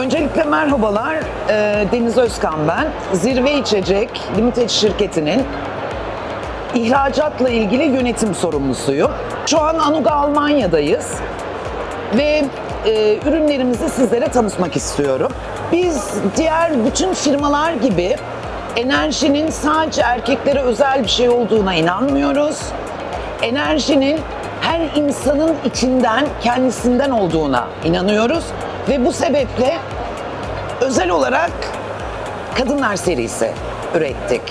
Öncelikle merhabalar. Ee, Deniz Özkan ben. Zirve İçecek Limited şirketinin ihracatla ilgili yönetim sorumlusuyum. Şu an Anuga Almanya'dayız ve e, ürünlerimizi sizlere tanıtmak istiyorum. Biz diğer bütün firmalar gibi enerjinin sadece erkeklere özel bir şey olduğuna inanmıyoruz. Enerjinin her insanın içinden, kendisinden olduğuna inanıyoruz ve bu sebeple özel olarak Kadınlar serisi ürettik.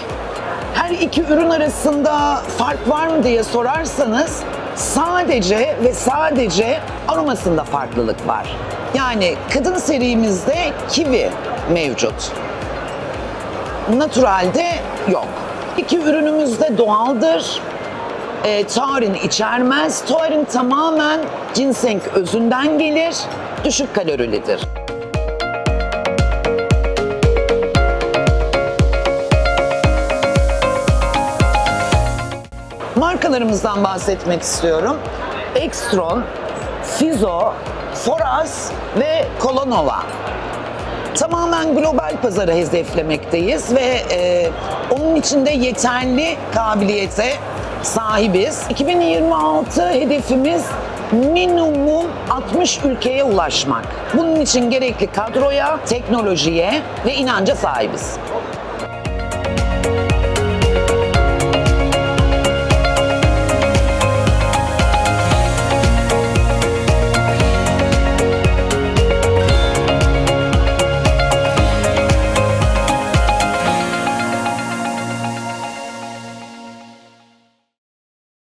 Her iki ürün arasında fark var mı diye sorarsanız sadece ve sadece aromasında farklılık var. Yani kadın serimizde kivi mevcut. Naturalde yok. İki ürünümüz de doğaldır. E, taurin içermez. Taurin tamamen ginseng özünden gelir. Düşük kalorilidir. Markalarımızdan bahsetmek istiyorum. Extron, Fizo, Foraz ve Kolonova. Tamamen global pazarı hedeflemekteyiz ve e, onun için de yeterli kabiliyete sahibiz. 2026 hedefimiz minimum 60 ülkeye ulaşmak. Bunun için gerekli kadroya, teknolojiye ve inanca sahibiz.